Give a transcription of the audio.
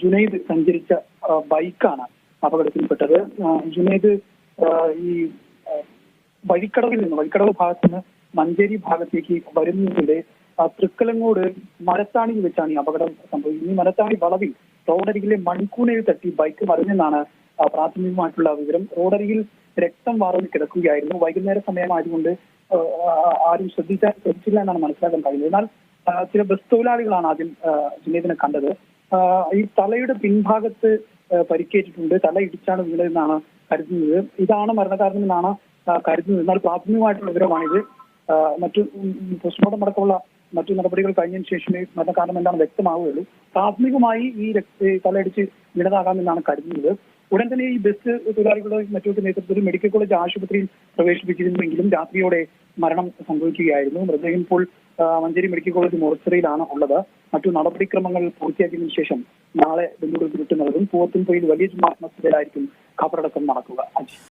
ജുനൈദ് സഞ്ചരിച്ച ബൈക്കാണ് അപകടത്തിൽപ്പെട്ടത്. ജുനൈദ് ഈ വഴിക്കടവിൽ നിന്ന് വഴിക്കടവ് ഭാഗത്ത് നിന്ന് മഞ്ചേരി ഭാഗത്തേക്ക് വരുന്നതിനിടെ തൃക്കലങ്ങോട് മരത്താണിയിൽ വെച്ചാണ് ഈ അപകടം സംഭവിക്കുന്നത് ഈ മരത്താണി വളവിൽ റോഡരികിലെ മൺകൂനയിൽ തട്ടി ബൈക്ക് മറിഞ്ഞെന്നാണ് പ്രാഥമികമായിട്ടുള്ള വിവരം. റോഡരികിൽ രക്തം വാർന്ന് കിടക്കുകയായിരുന്നു. വൈകുന്നേര സമയമായതുകൊണ്ട് ആരും ശ്രദ്ധിക്കാൻ ശ്രദ്ധിച്ചില്ല എന്നാണ് മനസ്സിലാക്കാൻ കഴിയുന്നത്. എന്നാൽ ചില ബസ് തൊഴിലാളികളാണ് ആദ്യം ജുനീദിനെ കണ്ടത്. ഈ തലയുടെ പിൻഭാഗത്ത് പരിക്കേറ്റിട്ടുണ്ട്. തല ഇടിച്ചാണ് വീണതെന്നാണ് കരുതുന്നത്. ഇതാണ് മരണകാരണം എന്നാണ് കരുതുന്നത്. എന്നാൽ പ്രാഥമികമായിട്ടുള്ള വിവരമാണിത്. മറ്റു പോസ്റ്റ്മോർട്ടം അടക്കമുള്ള മറ്റു നടപടികൾ കഴിഞ്ഞതിന് ശേഷമേ മരണകാരണം എന്താണ് വ്യക്തമാവുകയുള്ളൂ. പ്രാഥമികമായി ഈ തലയിടിച്ച് വീണതാകാമെന്നാണ് കരുതുന്നത്. ഉടൻ തന്നെ ഈ ബസ് തൊഴിലാളികളുടെ മറ്റൊരു നേതൃത്വത്തിൽ മെഡിക്കൽ കോളേജ് ആശുപത്രിയിൽ പ്രവേശിപ്പിച്ചിരുന്നുവെങ്കിലും രാത്രിയോടെ മരണം സംഭവിക്കുകയായിരുന്നു. മൃതദേഹം ഇപ്പോൾ മഞ്ചേരി മെഡിക്കൽ കോളേജ് മോർച്ചറിയിലാണ് ഉള്ളത്. മറ്റു നടപടിക്രമങ്ങൾ പൂർത്തിയാക്കിയതിനു ശേഷം നാളെ ബന്ധുക്കൾക്ക് വിട്ടു നൽകും പൂവത്തുംപൊയിൽ വലിയ ജുമാ ഖബറടക്കം നടക്കുക.